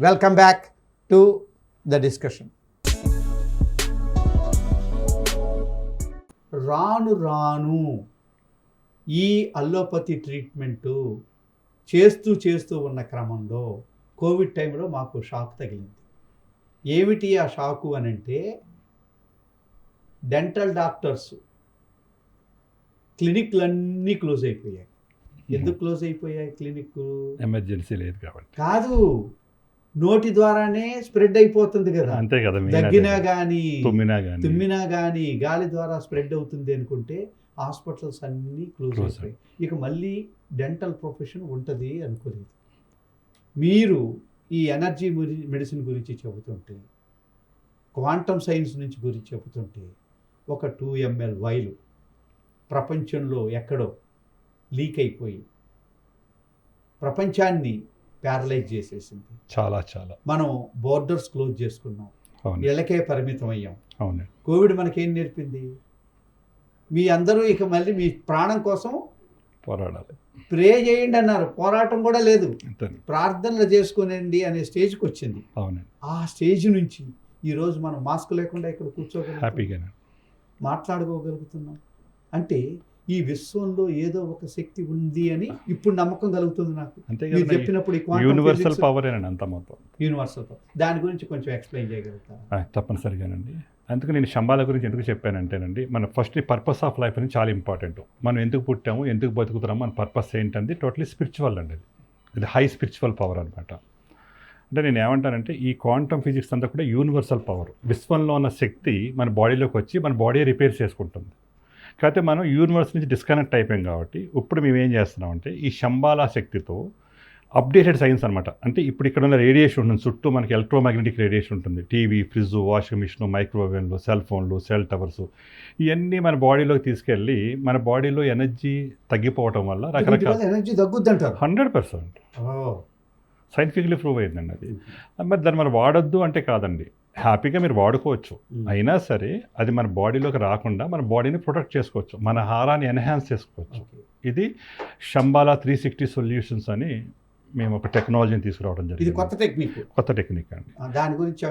Welcome back to the discussion రాను రాను ఈ అల్లోపతి ట్రీట్మెంటు చేస్తూ చేస్తూ ఉన్న క్రమంలో కోవిడ్ టైంలో మాకు షాక్ తగిలింది. ఏమిటి ఆ షాకు అని అంటే డెంటల్ డాక్టర్స్ క్లినిక్లన్నీ క్లోజ్ అయిపోయాయి. ఎందుకు క్లోజ్ అయిపోయాయి క్లినిక్ ఎమర్జెన్సీ లేదు కాబట్టి. కాదు. నోటి ద్వారానే స్ప్రెడ్ అయిపోతుంది కదా. అంతే కదా దగ్గినా. కానీ తుమ్మినా కానీ తుమ్మినా కానీ గాలి ద్వారా స్ప్రెడ్ అవుతుంది అనుకుంటే హాస్పిటల్స్ అన్నీ క్లోజ్ అయిపోయాయి ఇక మళ్ళీ డెంటల్ ప్రొఫెషన్ ఉంటుంది అనుకోలేదు. మీరు ఈ ఎనర్జీ మెడిసిన్ గురించి చెబుతుంటే క్వాంటమ్ సైన్స్ నుంచి గురించి చెబుతుంటే ఒక టూ ఎంఎల్ వైలు ప్రపంచంలో ఎక్కడో లీక్ అయిపోయి ప్రపంచాన్ని ప్యారలైజ్ చేసేసింది. చాలా చాలా. మనం బోర్డర్స్ క్లోజ్ చేసుకున్నాం. అవును. ఇళ్ళకే పరిమితం అయ్యాం. అవును. కోవిడ్ మనకేం నేర్పింది? మీ అందరూ ఇక మళ్ళీ మీ ప్రాణం కోసం పోరాడాలి. ప్రే చేయండి అన్నారు. పోరాటం కూడా లేదు. ప్రార్థనలు చేసుకునేండి అనే స్టేజ్కి వచ్చింది. అవును ఆ స్టేజ్ నుంచి ఈరోజు మనం మాస్క్ లేకుండా ఇక్కడ కూర్చోగలుగుతాం హ్యాపీగానే. మాట్లాడుకోగలుగుతున్నాం. అంటే ఈ విశ్వంలో ఏదో ఒక శక్తి ఉంది అని ఇప్పుడు నమ్మకం కలుగుతుంది నాకు. మీరు చెప్పినప్పుడు యూనివర్సల్ పవర్ అంత మొత్తం. యూనివర్సల్ దాని గురించి కొంచెం ఎక్స్ప్లెయిన్ చేయగలుగుతారా? ఆ, తప్పనిసరిగానండి. అందుకు నేను శంబాల గురించి ఎందుకు చెప్పానంటేనండి మన ఫస్ట్ పర్పస్ ఆఫ్ లైఫ్ అనేది చాలా ఇంపార్టెంట్ మనం ఎందుకు పుట్టాము ఎందుకు బతుకుతున్నాము మన పర్పస్ ఏంటంటే టోటలీ స్పిరిచువల్ అండి అది. ఇది హై స్పిరిచువల్ పవర్ అనమాట అంటే నేను ఏమంటానంటే ఈ క్వాంటమ్ ఫిజిక్స్ అంతా కూడా యూనివర్సల్ పవర్ విశ్వంలో ఉన్న శక్తి మన బాడీలోకి వచ్చి మన బాడీ రిపేర్ చేసుకుంటుంది. కాకపోతే మనం యూనివర్స్ నుంచి డిస్కనెక్ట్ అయిపోయాం కాబట్టి ఇప్పుడు మేము ఏం చేస్తున్నామంటే ఈ శంబాలా శక్తితో అప్డేటెడ్ సైన్స్ అనమాట అంటే ఇప్పుడు ఇక్కడ ఉన్న రేడియేషన్ ఉంటుంది చుట్టూ మనకి ఎలక్ట్రోమాగ్నెటిక్ రేడియేషన్ ఉంటుంది. టీవీ ఫ్రిడ్జ్ వాషింగ్ మిషన్ మైక్రోవేవ్లు సెల్ ఫోన్లు సెల్ టవర్స్ ఇవన్నీ మన బాడీలోకి తీసుకెళ్ళి మన బాడీలో ఎనర్జీ తగ్గిపోవటం వల్ల రకరకాల energy తగ్గుద్దంటారు. Hundred percent. Scientifically prove అయిందండి అది. మరి దాన్ని మనం వాడొద్దు అంటే కాదండి. హ్యాపీగా మీరు వాడుకోవచ్చు. అయినా సరే అది మన బాడీలోకి రాకుండా మన బాడీని ప్రొటెక్ట్ చేసుకోవచ్చు. మన హారాన్ని ఎన్హాన్స్ చేసుకోవచ్చు. ఇది షంబాలా త్రీ సిక్స్టీ సొల్యూషన్స్ అని మేము ఒక టెక్నాలజీని తీసుకురావడం జరిగింది. కొత్త టెక్నిక్. కొత్త టెక్నిక్ అండి. దాని గురించి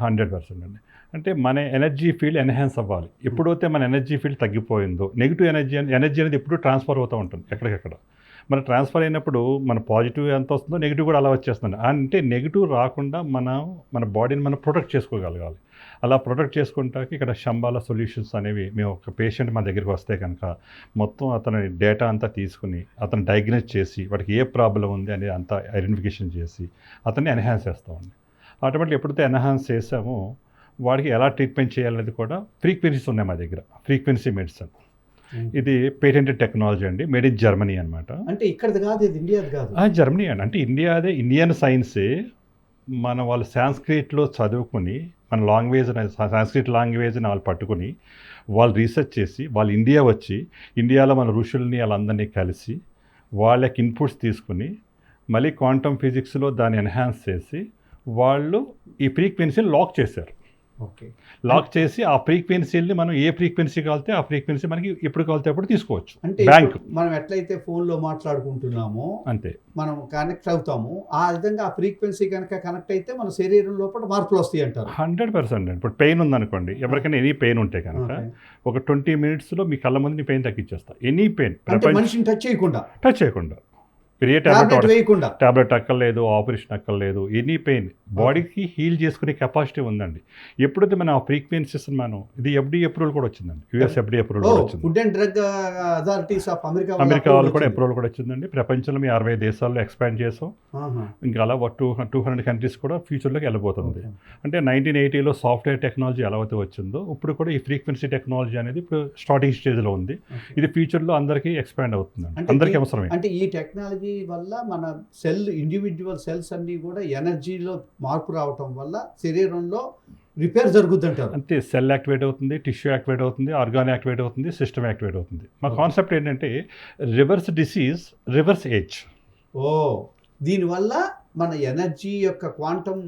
హండ్రెడ్ పర్సెంట్ అండి. అంటే మన ఎనర్జీ ఫీల్డ్ ఎన్హాన్స్ అవ్వాలి. ఎప్పుడైతే మన ఎనర్జీ ఫీల్డ్ తగ్గిపోయిందో నెగిటివ్ ఎనర్జీ ఎనర్జీ అనేది ఎప్పుడు ట్రాన్స్ఫర్ అవుతూ ఉంటుంది ఎక్కడికెక్కడ. మన ట్రాన్స్ఫర్ అయినప్పుడు మన పాజిటివ్ ఎంత వస్తుందో నెగిటివ్ కూడా అలా వచ్చేస్తుంది. అంటే నెగిటివ్ రాకుండా మనం మన బాడీని మనం ప్రొటెక్ట్ చేసుకోగలగాలి. అలా ప్రొటెక్ట్ చేసుకుంటాకి ఇక్కడ శంబాల సొల్యూషన్స్ అనేవి మేము ఒక పేషెంట్ మా దగ్గరికి వస్తే కనుక మొత్తం అతని డేటా అంతా తీసుకుని అతను డయాగ్నైజ్ చేసి వాడికి ఏ ప్రాబ్లం ఉంది అనేది అంతా ఐడెంటిఫికేషన్ చేసి అతన్ని ఎన్హాన్స్ చేస్తామండి ఆటోమేటిక్ ఎప్పుడైతే ఎన్హాన్స్ చేసామో వాడికి ఎలా ట్రీట్మెంట్ చేయాలనేది కూడా ఫ్రీక్వెన్సీస్ ఉన్నాయి మా దగ్గర. Frequency medicine. ఇది పేటెంటెడ్ టెక్నాలజీ అండి మేడ్ ఇన్ జర్మనీ అనమాట అంటే ఇక్కడది కాదు ఇది ఇండియాది కాదు. జర్మనీ అండి. అంటే ఇండియాదే ఇండియన్ సైన్సే మన వాళ్ళు సాంస్క్రిట్లో చదువుకుని మన లాంగ్వేజ్ సాంస్క్రిట్ లాంగ్వేజ్ని వాళ్ళు పట్టుకుని వాళ్ళు రీసెర్చ్ చేసి వాళ్ళు ఇండియా వచ్చి ఇండియాలో మన ఋషుల్ని వాళ్ళందరినీ కలిసి వాళ్ళకి ఇన్పుట్స్ తీసుకుని మళ్ళీ క్వాంటమ్ ఫిజిక్స్లో దాన్ని ఎన్హాన్స్ చేసి వాళ్ళు ఈ ఫ్రీక్వెన్సీని లాక్ చేశారు. ఓకే. లాక్ చేసి ఆ ఫ్రీక్వెన్సీని మనం ఏ ఫ్రీక్వెన్సీ కావాలితే ఆ ఫ్రీక్వెన్సీ మనకి ఎప్పుడు కావాలితే అప్పుడు తీసుకోవచ్చు. అంటే బ్యాంక్. మనం ఎట్లయితే ఫోన్లో మాట్లాడుకుంటున్నామో అంతే. మనం కనెక్ట్ అవుతాము ఆ విధంగా ఆ ఫ్రీక్వెన్సీ కనుక కనెక్ట్ అయితే మన శరీరం లోపల మార్పులు వస్తాయి అంటారు. హండ్రెడ్ పర్సెంట్ ఇప్పుడు పెయిన్ ఉందనుకోండి ఎవరికైనా ఎనీ పెయిన్ ఉంటే కనుక. ఒక ట్వంటీ మినిట్స్లో మీ కళ్ళ ముందు పెయిన్ తగ్గించేస్తా. Any pain. మనిషిని టచ్ చేయకుండా. టచ్ చేయకుండా. మీరు ఏ టాబ్లెట్ వేయకుండా. టాబ్లెట్ అక్కర్లేదు ఆపరేషన్ అక్కర్లేదు ఎనీ పెయిన్ బాడీకి హీల్ చేసుకునే కెపాసిటీ ఉందండి. ఎప్పుడైతే మనం ఆ ఫ్రీక్వెన్సీస్ మనం ఇది ఎఫ్డీ అప్రూవల్ కూడా వచ్చిందండి. యూఎస్ ఎఫ్డీ అప్రూవల్ కూడా వచ్చింది. Food and drug authorities of America వాళ్ళ అమెరికా వాళ్ళు కూడా అప్రూవల్ కూడా వచ్చిందండి. ప్రపంచంలో మీ అరవై దేశాల్లో ఎక్స్పాండ్ చేసాం. ఇంకా అలా టూ టూ హండ్రెడ్ కంట్రీస్ కూడా ఫ్యూచర్లోకి వెళ్ళబోతుంది. అంటే నైన్టీన్ ఎయిటీలో సాఫ్ట్వేర్ టెక్నాలజీ ఎలా అయితే వచ్చిందో ఇప్పుడు కూడా ఈ ఫ్రీక్వెన్సీ టెక్నాలజీ అనేది ఇప్పుడు స్టార్టింగ్ స్టేజ్లో ఉంది. ఇది ఫ్యూచర్లో అందరికీ ఎక్స్పాండ్ అవుతుందండి. అందరికీ అవసరమే. అంటే ఈ టెక్నాలజీ టెక్నాలజీ వల్ల మన సెల్ ఇండివిజువల్ సెల్స్ అన్నీ కూడా ఎనర్జీలో మార్పు రావటం వల్ల శరీరంలో రిపేర్ జరుగుతుంటారు అంతే సెల్ యాక్టివేట్ అవుతుంది టిష్యూ యాక్టివేట్ అవుతుంది ఆర్గాన్ యాక్టివేట్ అవుతుంది సిస్టమ్ యాక్టివేట్ అవుతుంది. మా. కాన్సెప్ట్ ఏంటంటే రివర్స్ డిసీజ్ రివర్స్ ఏజ్. ఓ దీనివల్ల మన ఎనర్జీ యొక్క క్వాంటమ్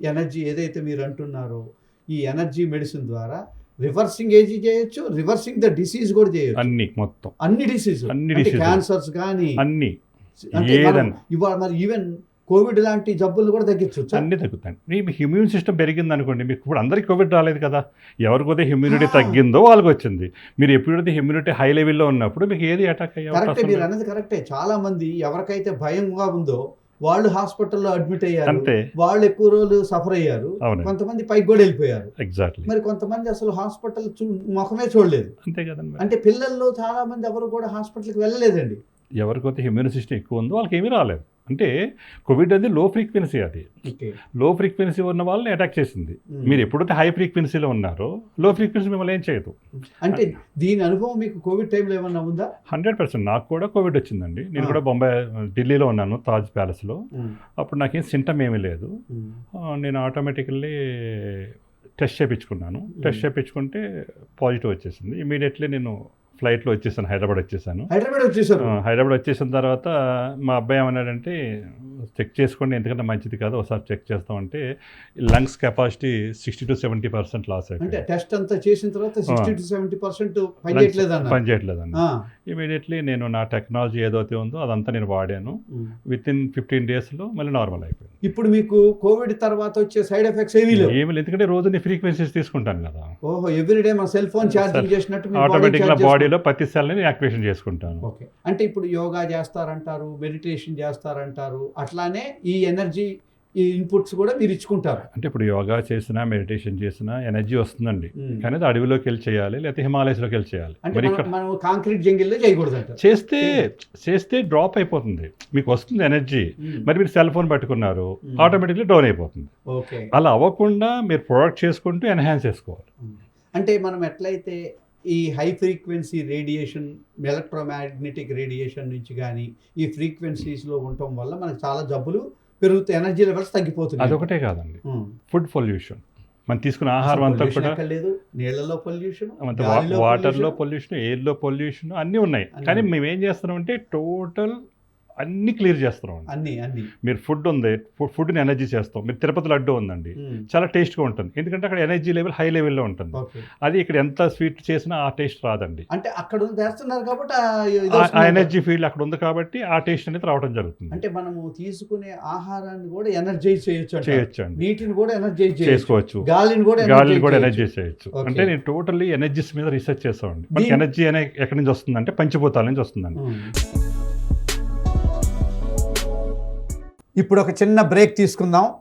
ఎనర్జీ ఏదైతే మీరు అంటున్నారో ఈ ఎనర్జీ మెడిసిన్ ద్వారా రివర్సింగ్ ఏజ్ చేయొచ్చు రివర్సింగ్ ద డిసీజ్ కూడా చేయొచ్చు. అన్ని మొత్తం. అన్ని డిసీజ్ అన్ని అంటే. క్యాన్సర్స్ కానీ అన్ని. అంటే ఏదన్నా. ఇవాళ మరి ఈవెన్ కోవిడ్ లాంటి జబ్బులు కూడా తగ్గించవచ్చు అన్ని తగ్గుతాయి. మీకు ఇమ్యూన్ సిస్టమ్ పెరిగింది అనుకోండి మీకు ఇప్పుడు అందరికీ కోవిడ్ రాలేదు కదా. ఎవరికైతే ఇమ్యూనిటీ Ah. తగ్గిందో వాళ్ళకి వచ్చింది. మీరు ఎప్పుడైతే ఇమ్యూనిటీ హై లెవెల్లో ఉన్నప్పుడు మీకు ఏది అటాక్ అయ్యే కరెక్టే మీరు. అన్నది కరెక్టే చాలా మంది ఎవరికైతే భయంగా ఉందో వాళ్ళు హాస్పిటల్లో అడ్మిట్ అయ్యారు. అంతే. వాళ్ళు ఎక్కువ రోజులు సఫర్ అయ్యారు. కొంతమంది పైకి కూడా వెళ్ళిపోయారు. ఎగ్జాక్ట్లీ మరి కొంతమంది అసలు హాస్పిటల్ చూ ముఖమే చూడలేదు. అంతే కదండి. అంటే పిల్లల్లో చాలా మంది ఎవరు కూడా హాస్పిటల్కి వెళ్ళలేదండి. ఎవరికైతే ఇమ్యూన్ సిస్టమ్ ఎక్కువ ఉందో వాళ్ళకి ఏమీ రాలేదు. అంటే కోవిడ్ అనేది లో ఫ్రీక్వెన్సీ అది. లో ఫ్రీక్వెన్సీ ఉన్న వాళ్ళని అటాక్ చేసింది. మీరు ఎప్పుడైతే హై ఫ్రీక్వెన్సీలో ఉన్నారో లో ఫ్రీక్వెన్సీ మిమ్మల్ని ఏం చేయదు. అంటే దీని అనుభవం మీకు కోవిడ్ టైంలో ఏమన్నా ఉందా? హండ్రెడ్ పర్సెంట్ నాకు కూడా కోవిడ్ వచ్చిందండి. నేను. కూడా బొంబాయి ఢిల్లీలో ఉన్నాను తాజ్ ప్యాలెస్లో అప్పుడు నాకేం సింటమ్ ఏమీ లేదు. నేను ఆటోమేటికల్లీ టెస్ట్ చేయించుకున్నాను. టెస్ట్ చేయించుకుంటే పాజిటివ్ వచ్చేసింది. ఇమీడియట్లీ నేను ఫ్లైట్లో వచ్చేసాను హైదరాబాద్ వచ్చేసాను. హైదరాబాద్ వచ్చేసారు. ఆ, హైదరాబాద్ వచ్చేసిన తర్వాత మా అబ్బాయి ఏమన్నాడంటే చెక్ చేసుకోండి. ఎందుకంటే మంచిది కాదు. ఒకసారి చెక్ చేస్తామంటే lungs capacity sixty to seventy percent loss అంటే టెస్ట్ అంతా చేసిన తర్వాత సిక్స్టీ టు సెవెంటీ పర్సెంట్ పనిచేయట్లేదు అన్నారు పని చేయట్లేదండి ఆ. ఇమీడియట్లీ నేను నా టెక్నాలజీ ఏదైతే ఉందో అదంతా నేను వాడాను. విత్ ఇన్ ఫిఫ్టీన్ డేస్లో మళ్ళీ నార్మల్ అయిపోయింది. ఇప్పుడు మీకు కోవిడ్ తర్వాత వచ్చే సైడ్ ఎఫెక్ట్స్ ఏమీ లేవు. ఏమి లేదు. ఎందుకంటే రోజు నేను ఫ్రీక్వెన్సీస్ తీసుకుంటాను కదా. ఓహో ఎవ్రీడే మన సెల్ ఫోన్ ఛార్జింగ్ చేసినట్టు మీ ఆటోమేటిక్గా బాడీలో ప్రతి సెల్ని యాక్టివేషన్ చేసుకుంటాను. ఓకే. అంటే ఇప్పుడు యోగా చేస్తారంటారు మెడిటేషన్ చేస్తారంటారు అట్లానే ఈ ఎనర్జీ ఈ ఇన్పుట్స్ కూడా మీరు ఇచ్చుకుంటారు. అంటే ఇప్పుడు యోగా చేసినా మెడిటేషన్ చేసినా ఎనర్జీ వస్తుందండి. కానీ అది అడవిలోకి వెళ్ళి చేయాలి లేకపోతే హిమాలయస్లోకి వెళ్ళి చేయాలి. మరి ఇక్కడ మనం కాంక్రీట్ జంగిల్లో చేయకూడదు చేస్తే చేస్తే డ్రాప్ అయిపోతుంది. మీకు వస్తుంది ఎనర్జీ. మరి మీరు సెల్ ఫోన్ పట్టుకున్నారు. ఆటోమేటిక్లీ డౌన్ అయిపోతుంది. ఓకే. అలా అవ్వకుండా మీరు ప్రొడక్ట్ చేసుకుంటూ ఎన్హాన్స్ చేసుకోవాలి. అంటే మనం ఎట్లయితే ఈ high frequency radiation electromagnetic radiation నుంచి కానీ ఈ ఫ్రీక్వెన్సీస్లో ఉండటం వల్ల మనకు చాలా జబ్బులు పెరుగుతాయి ఎనర్జీ లెవెల్స్ తగ్గిపోతున్నాయి. అదొకటే కాదండి. Food pollution. మనం తీసుకున్న ఆహారం అంతా కూడా లేదు. నీళ్ళలో పొల్యూషన్ వాటర్లో పొల్యూషన్. ఎయిర్లో పొల్యూషన్ అన్నీ ఉన్నాయి. కానీ. మేము ఏం చేస్తున్నామంటే టోటల్ అన్ని క్లియర్ చేస్తున్నాం అన్ని అన్ని. మీరు ఫుడ్ ఉంది ఫుడ్ని ఎనర్జీ చేస్తాం. మీరు తిరుపతి లడ్డు ఉందండి. చాలా టేస్ట్గా ఉంటుంది. ఎందుకంటే అక్కడ ఎనర్జీ లెవెల్ హై లెవెల్లో ఉంటుంది. అది ఇక్కడ ఎంత స్వీట్ చేసినా ఆ టేస్ట్ రాదండి. అంటే అక్కడ చేస్తున్నారు కాబట్టి ఆ. ఎనర్జీ ఫీల్డ్ అక్కడ ఉంది కాబట్టి ఆ టేస్ట్ అనేది రావడం జరుగుతుంది. అంటే మనము తీసుకునే ఆహారాన్ని కూడా ఎనర్జైజ్ చేయొచ్చు. చేయొచ్చు నీటిని కూడా ఎనర్జైజ్ చేసుకోవచ్చు. గాలిని కూడా గాలిని కూడా. ఎనర్జీ చేయొచ్చు. అంటే నేను టోటల్లీ ఎనర్జీస్ మీద రీసెర్చ్ చేస్తామండి. మనకి ఎనర్జీ అనే ఎక్కడి నుంచి వస్తుందంటే పంచిభూతాల నుంచి వస్తుందండి. ఇప్పుడు ఒక చిన్న బ్రేక్ తీసుకుందాం.